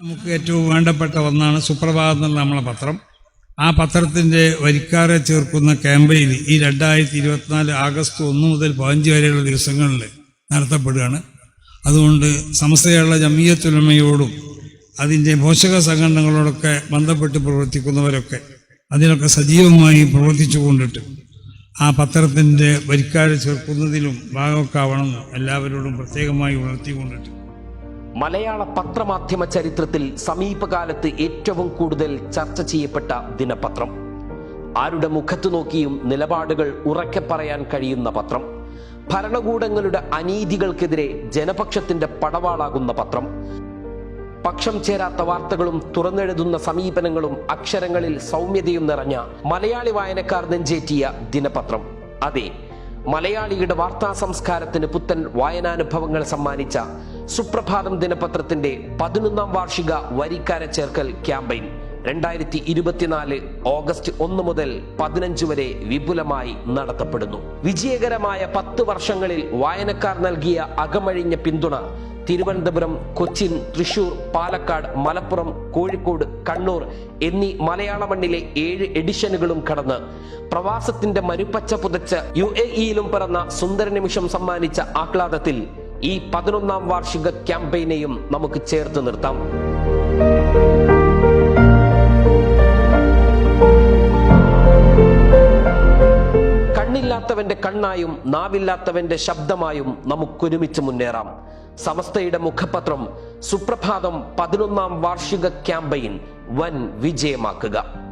നമുക്ക് ഏറ്റവും വേണ്ടപ്പെട്ട ഒന്നാണ് സുപ്രഭാതം എന്നുള്ള നമ്മളെ പത്രം. ആ പത്രത്തിന്റെ വരിക്കാരെ ചേർക്കുന്ന ക്യാമ്പയിൻ ഈ രണ്ടായിരത്തി ഇരുപത്തിനാല് ആഗസ്റ്റ് ഒന്ന് മുതൽ പതിനഞ്ച് വരെയുള്ള ദിവസങ്ങളിൽ നടത്തപ്പെടുകയാണ്. അതുകൊണ്ട് സമസ്തയുള്ള ജമീയത്തുലമയോടും അതിന്റെ പോഷക സംഘടനകളോടൊക്കെ ബന്ധപ്പെട്ട് പ്രവർത്തിക്കുന്നവരൊക്കെ അതിനൊക്കെ സജീവമായി പ്രവർത്തിച്ചു കൊണ്ടിട്ട് ആ പത്രത്തിന്റെ വരിക്കാരെ ചേർക്കുന്നതിലും ഭാഗമൊക്കെ ആവണമെന്ന് എല്ലാവരോടും പ്രത്യേകമായി ഉണർത്തിക്കൊണ്ടിട്ട് മലയാള പത്രമാധ്യമ ചരിത്രത്തിൽ സമീപകാലത്ത് ഏറ്റവും കൂടുതൽ ചർച്ച ചെയ്യപ്പെട്ട ദിനപത്രം. ആരുടെ മുഖത്തു നോക്കിയും നിലപാടുകൾ ഉറക്കെ പറയാൻ കഴിയുന്ന പത്രം. ഭരണകൂടങ്ങളുടെ അനീതികൾക്കെതിരെ ജനപക്ഷത്തിന്റെ പടവാളാകുന്ന പത്രം. പക്ഷം ചേരാത്ത വാർത്തകളും തുറന്നെഴുതുന്ന സമീപനങ്ങളും അക്ഷരങ്ങളിൽ സൗമ്യതയും നിറഞ്ഞ മലയാളി വായനക്കാർ നെഞ്ചേറ്റിയ ദിനപത്രം. അതെ മലയാളിയുടെ വാർത്താ സംസ്കാരത്തിന് പുത്തൻ വായനാനുഭവങ്ങൾ സമ്മാനിച്ച സുപ്രഭാതം ദിനപത്രത്തിന്റെ പതിനൊന്നാം വാർഷിക വരിക്കാര ചേർക്കൽ ക്യാമ്പയിൻ രണ്ടായിരത്തി ഇരുപത്തിനാല് ഓഗസ്റ്റ് ഒന്ന് മുതൽ പതിനഞ്ച് വരെ വിപുലമായി നടത്തപ്പെടുന്നു. വിജയകരമായ പത്ത് വർഷങ്ങളിൽ വായനക്കാർ നൽകിയ അകമഴിഞ്ഞ പിന്തുണ തിരുവനന്തപുരം കൊച്ചിൻ തൃശൂർ പാലക്കാട് മലപ്പുറം കോഴിക്കോട് കണ്ണൂർ എന്നീ മലയാള മണ്ണിലെ ഏഴ് എഡിഷനുകളും കടന്ന് പ്രവാസത്തിന്റെ മരുപ്പച്ച പുതച്ച് യു എ ഇയിലും പിറന്ന സുന്ദര നിമിഷം സമ്മാനിച്ച ആഹ്ലാദത്തിൽ ഈ പതിനൊന്നാം വാർഷിക ക്യാമ്പയിനെയും നമുക്ക് ചേർത്ത് നിർത്താം. കണ്ണില്ലാത്തവന്റെ കണ്ണായും നാവില്ലാത്തവന്റെ ശബ്ദമായും നമുക്കൊരുമിച്ച് മുന്നേറാം. സമസ്തയുടെ മുഖപത്രം സുപ്രഭാതം പതിനൊന്നാം വാർഷിക ക്യാമ്പയിൻ വൻ വിജയമാക്കുക.